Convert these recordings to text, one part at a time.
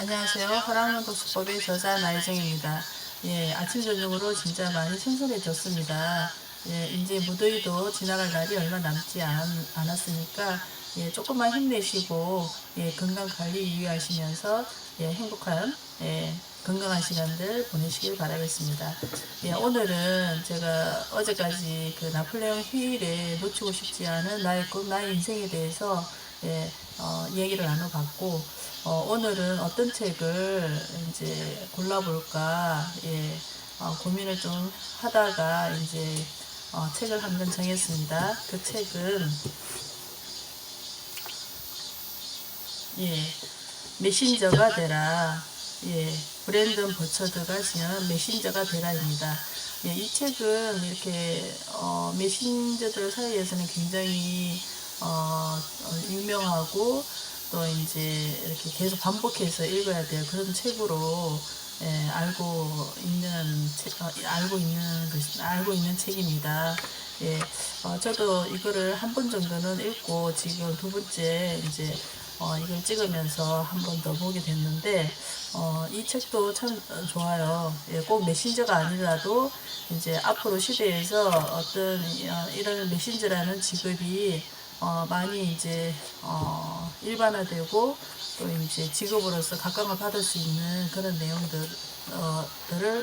안녕하세요. 허랑문도 수법의 저자 나혜정입니다. 예, 아침 저녁으로 진짜 많이 신선해졌습니다. 예, 이제 무더위도 지나갈 날이 얼마 남지 않, 않았으니까 예, 조금만 힘내시고 예, 건강 관리 유의하시면서 예, 행복한 예, 건강한 시간들 보내시길 바라겠습니다. 예, 오늘은 제가 어제까지 그 나폴레옹 휴일에 놓치고 싶지 않은 나의 꿈, 나의 인생에 대해서 예, 어, 얘기를 나눠봤고 어, 오늘은 어떤 책을 이제 골라볼까 예, 어, 고민을 좀 하다가 이제 어, 책을 한 권 정했습니다. 그 책은 예, 메신저가 되라. 예, 브랜든 버처드가 지은 메신저가 되라입니다. 예, 이 책은 이렇게 어, 메신저들 사이에서는 굉장히 어, 어, 유명하고 또 이제 이렇게 계속 반복해서 읽어야 돼요. 그런 책으로 예, 알고 있는 책, 어, 알고 있는 것, 알고 있는 책입니다. 예, 어, 저도 이거를 한 번 정도는 읽고 지금 두 번째 이제 어, 이걸 찍으면서 한 번 더 보게 됐는데 어, 이 책도 참 좋아요. 예, 꼭 메신저가 아니라도 이제 앞으로 시대에서 어떤 어, 이런 메신저라는 직업이 어, 많이 이제 어, 일반화되고 또 이제 직업으로서 각광을 받을 수 있는 그런 내용들 어,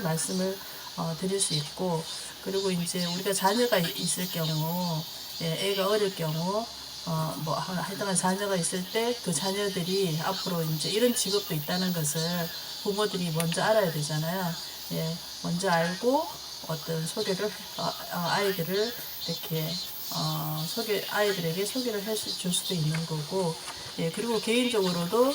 말씀을 어, 드릴 수 있고 그리고 이제 우리가 자녀가 이- 있을 경우 예, 애가 어릴 경우 어, 뭐, 하- 하여튼간 자녀가 있을 때 그 자녀들이 앞으로 이제 이런 직업도 있다는 것을 부모들이 먼저 알아야 되잖아요. 예, 먼저 알고 어떤 소개를, 어, 어, 아이들을 이렇게, 어, 소개, 아이들에게 소개를 해줄 수도 있는 거고, 예, 그리고 개인적으로도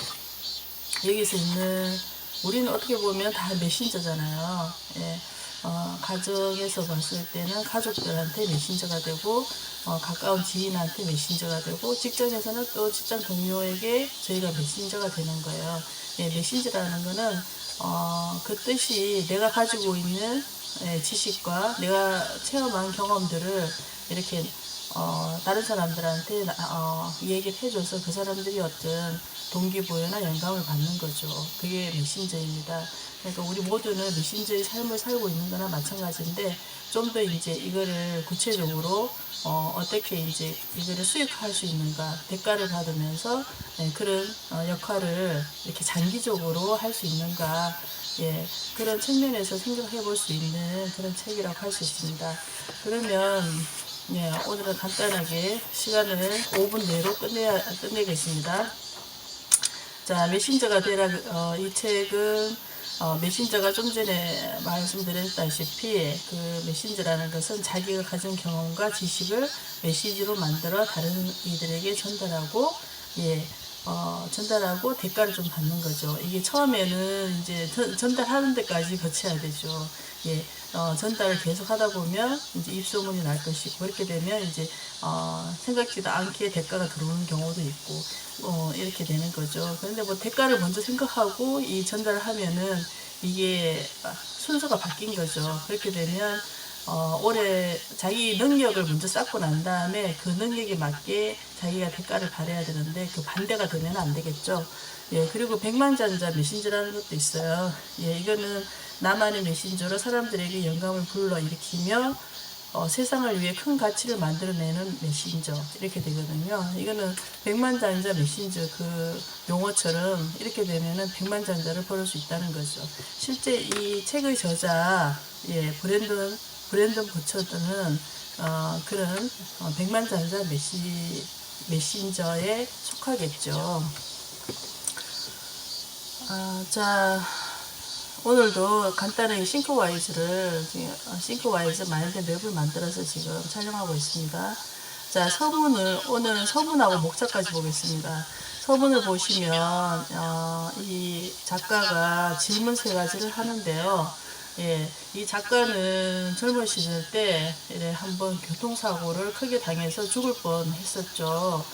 여기서 있는, 우리는 어떻게 보면 다 메신저잖아요. 예, 어, 가정에서 봤을 때는 가족들한테 메신저가 되고 어, 가까운 지인한테 메신저가 되고 직장에서는 또 직장 동료에게 저희가 메신저가 되는 거예요. 예, 메신저라는 거는 어, 그 뜻이 내가 가지고 있는 예, 지식과 내가 체험한 경험들을 이렇게 어, 다른 사람들한테 나- 어, 얘기를 해줘서 그 사람들이 어떤 동기부여나 영감을 받는 거죠. 그게 메신저입니다. 그러니까 우리 모두는 메신저의 삶을 살고 있는 거나 마찬가지인데 좀 더 이제 이거를 구체적으로 어, 어떻게 이제 이거를 수익할 수 있는가 대가를 받으면서 예, 그런 어, 역할을 이렇게 장기적으로 할 수 있는가 예, 그런 측면에서 생각해 볼 수 있는 그런 책이라고 할 수 있습니다. 그러면 예, 오늘은 간단하게 시간을 5분 내로 끝내야, 끝내겠습니다. 자, 메신저가 되라, 어, 이 책은, 어, 메신저가 좀 전에 말씀드렸다시피, 그 메신저라는 것은 자기가 가진 경험과 지식을 메시지로 만들어 다른 이들에게 전달하고, 예, 어, 전달하고 대가를 좀 받는 거죠. 이게 처음에는 이제 전, 전달하는 데까지 거쳐야 되죠. 예, 어, 전달을 계속 하다 보면 이제 입소문이 날 것이고 그렇게 되면 이제 어, 생각지도 않게 대가가 들어오는 경우도 있고 어, 이렇게 되는 거죠. 그런데 뭐 대가를 먼저 생각하고 이 전달을 하면은 이게 순서가 바뀐 거죠. 그렇게 되면 어, 올해 자기 능력을 먼저 쌓고 난 다음에 그 능력에 맞게 자기가 대가를 받아야 되는데 그 반대가 되면 안 되겠죠. 예, 그리고 백만장자 메신저라는 것도 있어요. 예, 이거는 나만의 메신저로 사람들에게 영감을 불러 일으키며 어, 세상을 위해 큰 가치를 만들어내는 메신저 이렇게 되거든요. 이거는 백만장자 메신저 그 용어처럼 이렇게 되면은 백만장자를 벌을 수 있다는 거죠. 실제 이 책의 저자 예 브랜든 브랜든 버처드는 어, 그런 어, 백만장자 메시 메신저에 속하겠죠. 아, 자 오늘도 간단하게 싱크와이즈를 어, 싱크와이즈 마인드 맵을 만들어서 지금 촬영하고 있습니다. 자 서문을 오늘은 서문하고 목차까지 보겠습니다. 서문을 보시면 어, 이 작가가 질문 세 가지를 하는데요. 예, 이 작가는 젊은 시절 때 이래 한번 교통사고를 크게 당해서 죽을 뻔 했었죠.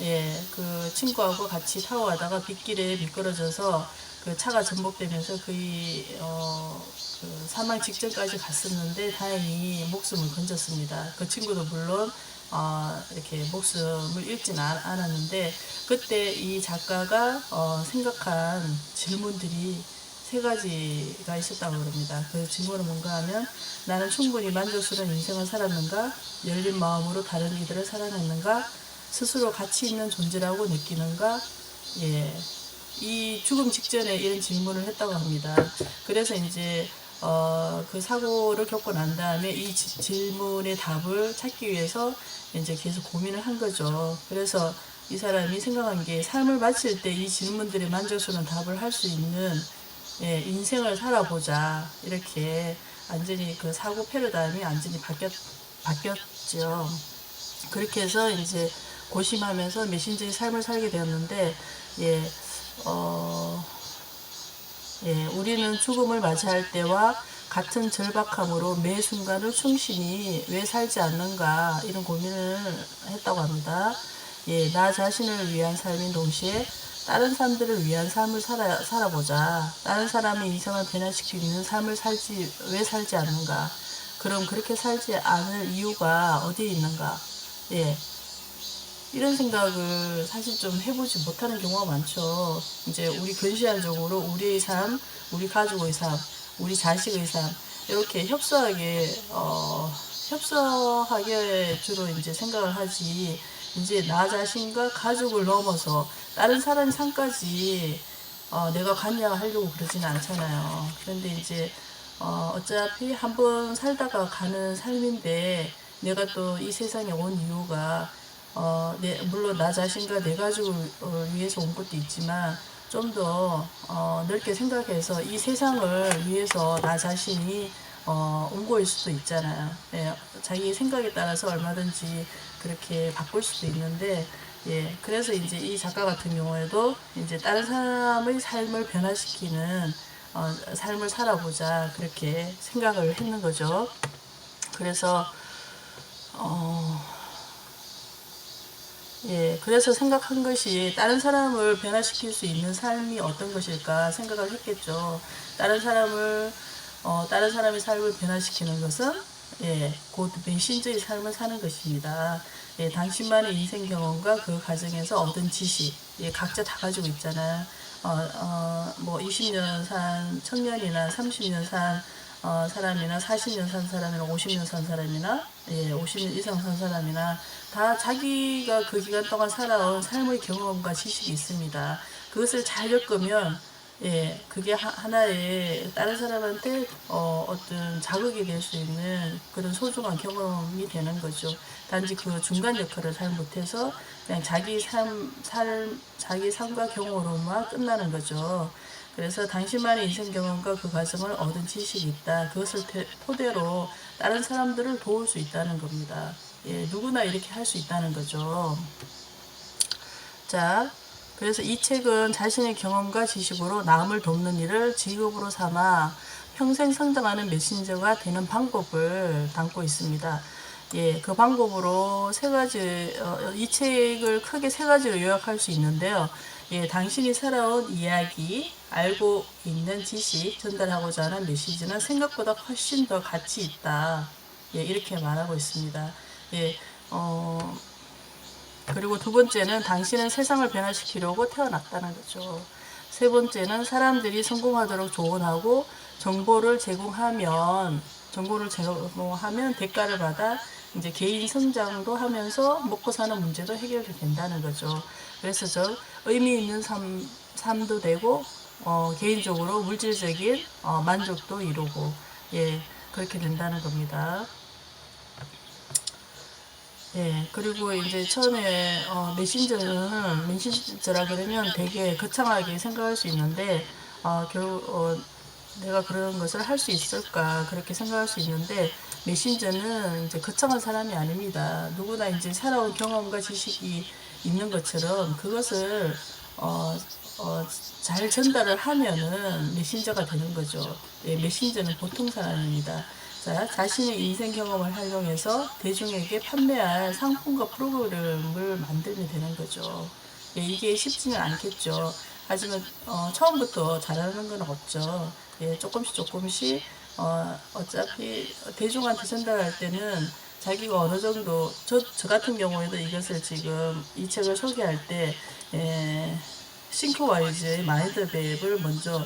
예, 그 친구하고 같이 타고 가다가 빗길에 미끄러져서 그 차가 전복되면서 거의 어, 그 사망 직전까지 갔었는데 다행히 목숨을 건졌습니다. 그 친구도 물론 어, 이렇게 목숨을 않- 않았는데 그때 이 작가가 어, 생각한 질문들이 세 가지가 있었다고 그럽니다. 그 질문은 뭔가 하면 나는 충분히 만족스러운 인생을 살았는가? 열린 마음으로 다른 이들을 사랑했는가? 스스로 가치 있는 존재라고 느끼는가? 예. 이 죽음 직전에 이런 질문을 했다고 합니다. 그래서 이제 어, 그 사고를 겪고 난 다음에 이 지- 질문의 답을 찾기 위해서 이제 계속 고민을 한 거죠. 그래서 이 사람이 생각한 게 삶을 마칠 때 이 질문들에 만족스러운 답을 할 수 있는 예, 인생을 살아보자 이렇게 완전히 그 사고 패러다임이 완전히 바뀌었 바뀌었죠. 그렇게 해서 이제 고심하면서 메신저의 삶을 살게 되었는데 예, 어, 예, 우리는 죽음을 맞이할 때와 같은 절박함으로 매 순간을 충신히 왜 살지 않는가 이런 고민을 했다고 합니다. 예, 나 자신을 위한 삶인 동시에 다른 사람들을 위한 삶을 살아, 살아보자. 다른 사람의 인생을 변화시키고 있는 삶을 살지, 왜 살지 않는가? 그럼 그렇게 살지 않을 이유가 어디에 있는가? 예. 이런 생각을 사실 좀 해보지 못하는 경우가 많죠. 이제 우리 근시안적으로 우리의 삶, 우리 가족의 삶, 우리 자식의 삶, 이렇게 협소하게, 어, 협소하게 주로 이제 생각을 하지, 이제 나 자신과 가족을 넘어서 다른 사람 삶까지 어, 내가 관여 하려고 그러지는 않잖아요. 그런데 이제 어, 어차피 한번 살다가 가는 삶인데 내가 또 이 세상에 온 이유가 어, 내, 물론 나 자신과 내 가족을 어, 위해서 온 것도 있지만 좀더 어, 넓게 생각해서 이 세상을 위해서 나 자신이 어, 온 거일 수도 있잖아요. 예, 자기 생각에 따라서 얼마든지 그렇게 바꿀 수도 있는데 예, 그래서 이제 이 작가 같은 경우에도 이제 다른 사람의 삶을 변화시키는 어, 삶을 살아보자 그렇게 생각을 했는 거죠. 그래서 어, 예, 그래서 생각한 것이 다른 사람을 변화시킬 수 있는 삶이 어떤 것일까 생각을 했겠죠. 다른 사람을 어, 다른 사람의 삶을 변화시키는 것은 예, 곧 메신저의 삶을 사는 것입니다. 예, 당신만의 인생 경험과 그 과정에서 얻은 지식, 예, 각자 다 가지고 있잖아요. 어, 어, 뭐 20년 산 청년이나 30년 산 어, 사람이나 40년 산 사람이나 50년 산 사람이나 예, 50년 이상 산 사람이나 다 자기가 그 기간 동안 살아온 삶의 경험과 지식이 있습니다. 그것을 잘 겪으면 예, 그게 하, 하나의 다른 사람한테 어, 어떤 자극이 될 수 있는 그런 소중한 경험이 되는 거죠. 단지 그 중간 역할을 잘 못해서 그냥 자기 삶, 삶, 자기 삶과 경험으로만 끝나는 거죠. 그래서 당신만의 인생 경험과 그 과정을 얻은 지식이 있다. 그것을 태- 토대로 다른 사람들을 도울 수 있다는 겁니다. 예, 누구나 이렇게 할 수 있다는 거죠. 자, 그래서 이 책은 자신의 경험과 지식으로 남을 돕는 일을 직업으로 삼아 평생 성장하는 메신저가 되는 방법을 담고 있습니다. 예, 그 방법으로 세 가지, 어, 이 책을 크게 세 가지로 요약할 수 있는데요. 예, 당신이 살아온 이야기, 알고 있는 지식, 전달하고자 하는 메시지는 생각보다 훨씬 더 가치 있다. 예, 이렇게 말하고 있습니다. 예, 어, 그리고 두 번째는 당신은 세상을 변화시키려고 태어났다는 거죠. 세 번째는 사람들이 성공하도록 조언하고 정보를 제공하면 정보를 제공하면 대가를 받아 이제 개인 성장도 하면서 먹고 사는 문제도 해결이 된다는 거죠. 그래서 저 의미 있는 삶, 삶도 되고 어, 개인적으로 물질적인 어, 만족도 이루고 예 그렇게 된다는 겁니다. 예, 그리고 이제 처음에 어, 메신저는 메신저라 그러면 되게 거창하게 생각할 수 있는데 어, 결국 어, 내가 그런 것을 할 수 있을까 그렇게 생각할 수 있는데 메신저는 이제 거창한 사람이 아닙니다. 누구나 이제 살아온 경험과 지식이 있는 것처럼 그것을 어, 어, 잘 전달을 하면은 메신저가 되는 거죠. 예, 메신저는 보통 사람입니다. 자, 자신의 인생 경험을 활용해서 대중에게 판매할 상품과 프로그램을 만들면 되는 거죠. 예, 이게 쉽지는 않겠죠. 하지만 어, 처음부터 잘하는 건 없죠. 예, 조금씩 조금씩 어, 어차피 대중한테 전달할 때는 자기가 어느 정도 저, 저 같은 경우에도 이것을 지금 이 책을 소개할 때 에, 싱크와이즈의 마인드맵을 먼저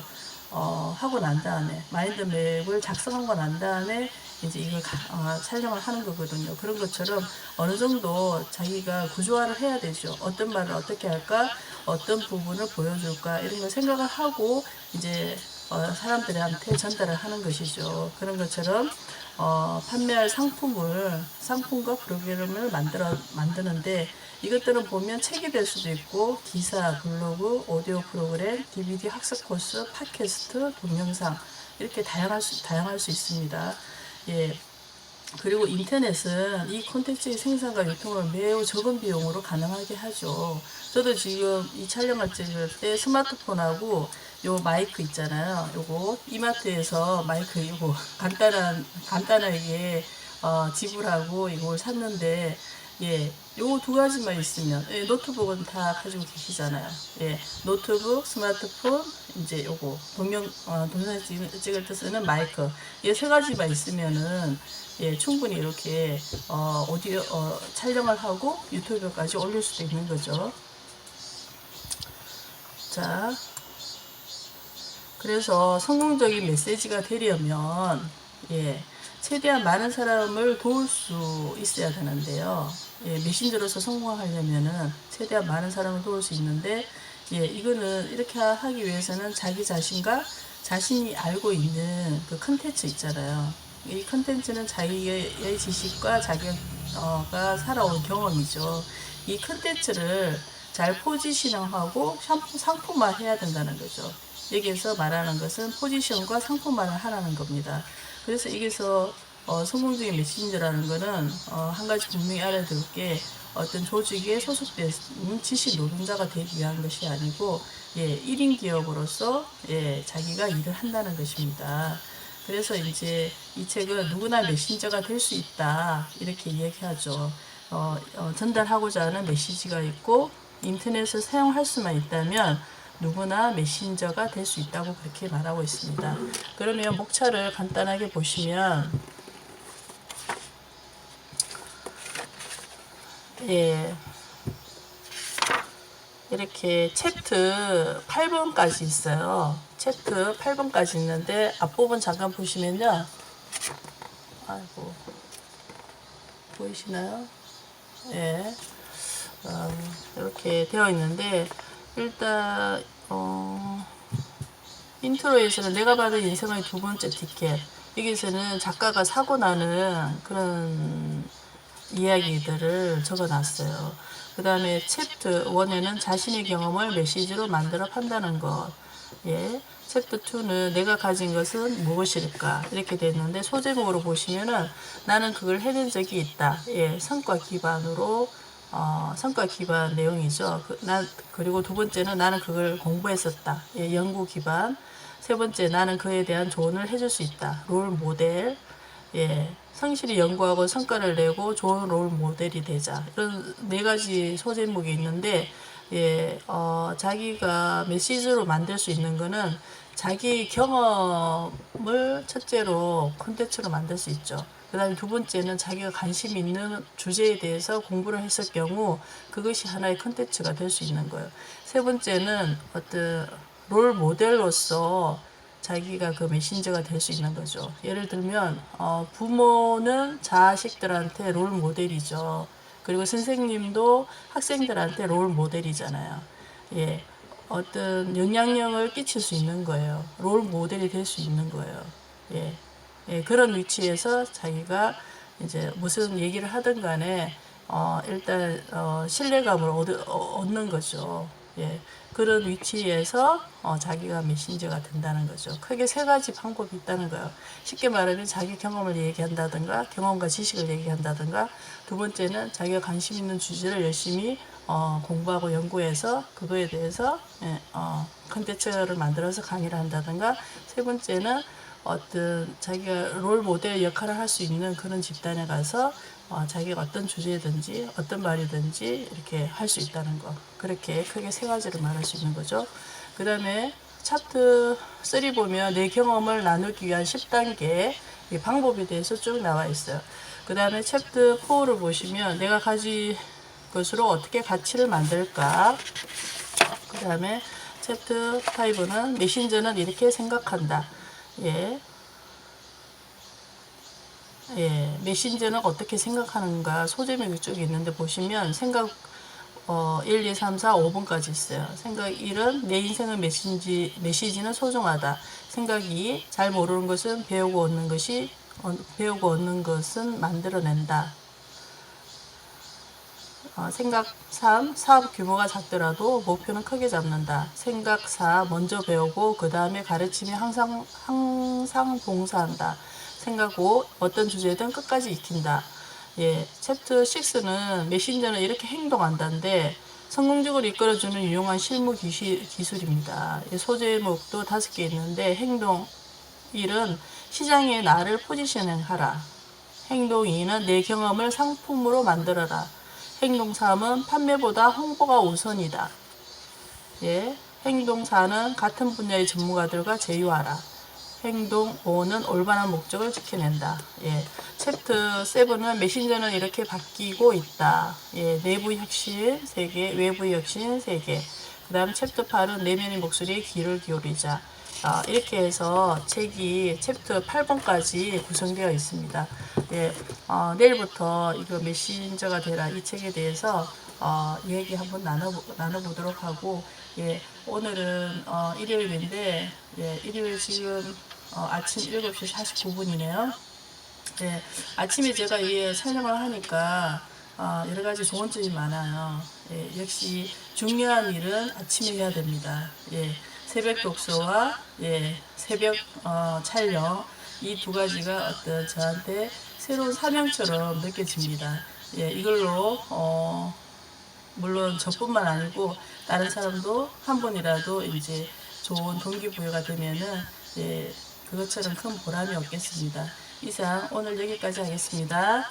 어, 하고 난 다음에 마인드맵을 작성하고 난 다음에 이제 이걸 가- 어, 촬영을 하는 거거든요. 그런 것처럼 어느 정도 자기가 구조화를 해야 되죠. 어떤 말을 어떻게 할까, 어떤 부분을 보여줄까 이런 걸 생각을 하고 이제 어, 사람들한테 전달을 하는 것이죠. 그런 것처럼 어, 판매할 상품을 상품과 프로그램을 만들어 만드는데 이것들은 보면 책이 될 수도 있고 기사, 블로그, 오디오 프로그램, DVD 학습 코스, 팟캐스트, 동영상 이렇게 다양할 수 다양할 수 있습니다. 예. 그리고 인터넷은 이 콘텐츠의 생산과 유통을 매우 적은 비용으로 가능하게 하죠. 저도 지금 이 찍을 때 스마트폰하고 요 마이크 있잖아요. 요거 이마트에서 마이크 이거 간단한 간단하게 어, 지불하고 이걸 샀는데 예, 요 두 가지만 있으면 예, 노트북은 다 가지고 계시잖아요. 예, 노트북, 스마트폰, 이제 요거 동영 어, 동영상 찍- 찍을 때 쓰는 마이크 이세 가지만 있으면은 예, 충분히 이렇게 어, 오디오 어, 촬영을 하고 유튜브까지 올릴 수도 있는 거죠. 자, 그래서 성공적인 메시지가 되려면 예, 최대한 많은 사람을 도울 수 있어야 되는데요. 예, 메신저로서 성공하려면은 최대한 많은 사람을 도울 수 있는데 예, 이거는 이렇게 하기 위해서는 자기 자신과 자신이 알고 있는 그 컨텐츠 있잖아요. 이 컨텐츠는 자기의 지식과 자기가 살아온 경험이죠. 이 컨텐츠를 잘 포지셔닝하고 샴푸- 상품화 해야 된다는 거죠. 여기에서 말하는 것은 포지션과 상품화를 하라는 겁니다. 그래서 여기서 어, 성공적인 메신저라는 거는 어, 한 가지 분명히 알아둘 게 어떤 조직에 소속된 지식 노동자가 되기 위한 것이 아니고 예, 1인 기업으로서 예, 자기가 일을 한다는 것입니다. 그래서 이제 이 책은 누구나 메신저가 될 수 있다 이렇게 얘기하죠. 어, 어, 전달하고자 하는 메시지가 있고 인터넷을 사용할 수만 있다면 누구나 메신저가 될 수 있다고 그렇게 말하고 있습니다. 그러면 목차를 간단하게 보시면 예. 이렇게 챕트 8번까지 있어요. 챕트 8번까지 있는데 앞부분 잠깐 보시면요. 아이고. 보이시나요? 예. 어, 이렇게 되어 있는데 일단 어, 인트로에서는 내가 받은 인생의 두 번째 티켓 여기서는 작가가 사고 나는 그런 이야기들을 적어놨어요. 그 다음에 챕터 1에는 자신의 경험을 메시지로 만들어 판다는 것. 예. 챕터 2는 내가 가진 것은 무엇일까? 이렇게 돼 있는데 소제목으로 보시면은 나는 그걸 해낸 적이 있다. 예. 성과 기반으로 어, 성과 기반 내용이죠. 그, 난, 그리고 두 번째는 나는 그걸 공부했었다. 예, 연구 기반. 세 번째, 나는 그에 대한 조언을 해줄 수 있다. 롤 모델. 예, 성실히 연구하고 성과를 내고 좋은 롤 모델이 되자. 이런 네 가지 소제목이 있는데, 예, 어, 자기가 메시지로 만들 수 있는 거는 자기 경험을 첫째로 콘텐츠로 만들 수 있죠. 그 다음에 두 번째는 자기가 관심 있는 주제에 대해서 공부를 했을 경우 그것이 하나의 컨텐츠가 될 수 있는 거예요. 세 번째는 어떤 롤 모델로서 자기가 그 메신저가 될 수 있는 거죠. 예를 들면 어, 부모는 자식들한테 롤 모델이죠. 그리고 선생님도 학생들한테 롤 모델이잖아요. 예, 어떤 영향력을 끼칠 수 있는 거예요. 롤 모델이 될 수 있는 거예요. 예, 예, 그런 위치에서 자기가 이제 무슨 얘기를 하든 간에 어, 일단 어, 신뢰감을 얻, 어, 얻는 거죠. 예, 그런 위치에서 어, 자기가 메신저가 된다는 거죠. 크게 세 가지 방법이 있다는 거예요. 쉽게 말하면 자기 경험을 얘기한다든가 경험과 지식을 얘기한다든가 두 번째는 자기가 관심 있는 주제를 열심히 어, 공부하고 연구해서 그거에 대해서 예, 어, 컨텐츠를 만들어서 강의를 한다든가 세 번째는 어떤 자기가 롤 모델 역할을 할 수 있는 그런 집단에 가서 어, 자기가 어떤 주제든지 어떤 말이든지 이렇게 할 수 있다는 거 그렇게 크게 세 가지를 말할 수 있는 거죠. 그 다음에 차트 3 보면 내 경험을 나누기 위한 10단계 이 방법에 대해서 쭉 나와 있어요. 그 다음에 챕터 4를 보시면 내가 가진 것으로 어떻게 가치를 만들까. 그 다음에 챕터 5는 메신저는 이렇게 생각한다. 예. 예, 메신저는 어떻게 생각하는가 소제목이 쭉 있는데 보시면 생각 어, 1, 2, 3, 4, 5번까지 있어요. 생각 1은 내 인생의 메시지, 메시지는 소중하다. 생각 2, 잘 모르는 것은 배우고 얻는 것이 어, 배우고 얻는 것은 만들어낸다. 어, 생각 3, 사업 규모가 작더라도 목표는 크게 잡는다. 생각 4, 먼저 배우고 그 다음에 가르침이 항상 항상 봉사한다. 생각 5, 어떤 주제든 끝까지 익힌다. 예, 챕터 6는 메신저는 이렇게 행동한다인데 성공적으로 이끌어주는 유용한 실무 기시, 기술입니다. 예, 소제목도 다섯 개 있는데 행동 1은 시장에 나를 포지셔닝하라. 행동 2는 내 경험을 상품으로 만들어라. 행동 3은 판매보다 홍보가 우선이다. 예, 행동 4는 같은 분야의 전문가들과 제휴하라. 행동 5는 올바른 목적을 지켜낸다. 예. 챕터 7은 메신저는 이렇게 바뀌고 있다. 예. 내부 혁신 3개, 외부 혁신 3개. 그 다음 챕터 8은 내면의 목소리에 귀를 기울이자. 아, 이렇게 해서 책이 챕터 8번까지 구성되어 있습니다. 예, 어, 내일부터 이거 메신저가 되라 이 책에 대해서 어, 얘기 한번 나눠 나눠보도록 하고 예, 오늘은 어, 일요일인데 예, 일요일 지금 어, 아침 7시 49분이네요. 예, 아침에 제가 이 촬영을 하니까 어, 여러 가지 좋은 점이 많아요. 예, 역시 중요한 일은 아침에 해야 됩니다. 예, 새벽 독서와 예, 새벽 어, 촬영 이 두 가지가 어떤 저한테 새로운 사명처럼 느껴집니다. 예, 이걸로 어, 물론 저뿐만 아니고 다른 사람도 한 번이라도 이제 좋은 동기부여가 되면은 예, 그것처럼 큰 보람이 없겠습니다. 이상 오늘 여기까지 하겠습니다.